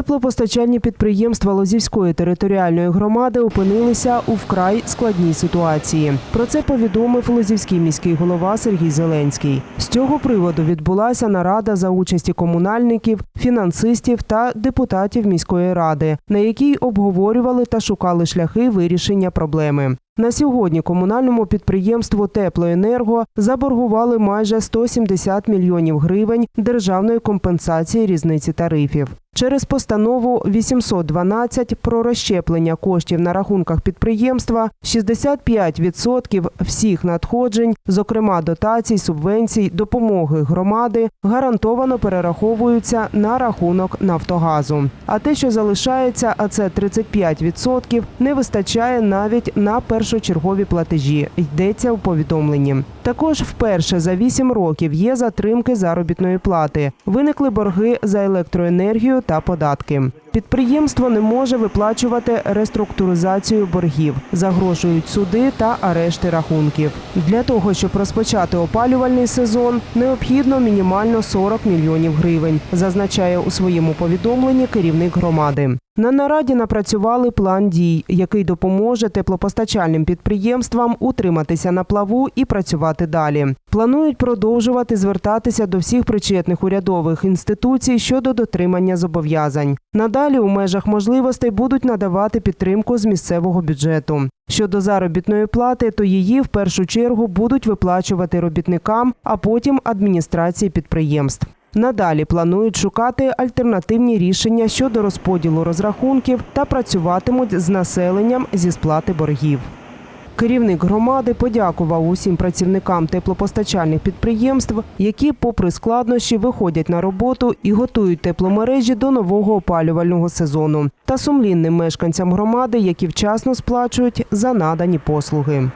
Теплопостачальні підприємства Лозівської територіальної громади опинилися у вкрай складній ситуації. Про це повідомив Лозівський міський голова Сергій Зеленський. З цього приводу відбулася нарада за участі комунальників, фінансистів та депутатів міської ради, на якій обговорювали та шукали шляхи вирішення проблеми. На сьогодні комунальному підприємству Теплоенерго заборгували майже 170 мільйонів гривень державної компенсації різниці тарифів. Через постанову 812 про розщеплення коштів на рахунках підприємства 65% всіх надходжень, зокрема дотацій, субвенцій, допомоги громади, гарантовано перераховуються на рахунок Нафтогазу. А те, що залишається, а це 35%, не вистачає навіть на першочергові платежі. Йдеться у повідомленні. Також вперше за 8 років є затримки заробітної плати. Виникли борги за електроенергію та податки. Підприємство не може виплачувати реструктуризацію боргів, загрожують суди та арешти рахунків. Для того щоб розпочати опалювальний сезон, необхідно мінімально 40 мільйонів гривень, зазначає у своєму повідомленні керівник громади. На нараді напрацювали план дій, який допоможе теплопостачальним підприємствам утриматися на плаву і працювати далі. Планують продовжувати звертатися до всіх причетних урядових інституцій щодо дотримання зобов'язань. Надалі у межах можливостей будуть надавати підтримку з місцевого бюджету. Щодо заробітної плати, то її в першу чергу будуть виплачувати робітникам, а потім адміністрації підприємств. Надалі планують шукати альтернативні рішення щодо розподілу розрахунків та працюватимуть з населенням зі сплати боргів. Керівник громади подякував усім працівникам теплопостачальних підприємств, які, попри складнощі, виходять на роботу і готують тепломережі до нового опалювального сезону, та сумлінним мешканцям громади, які вчасно сплачують за надані послуги.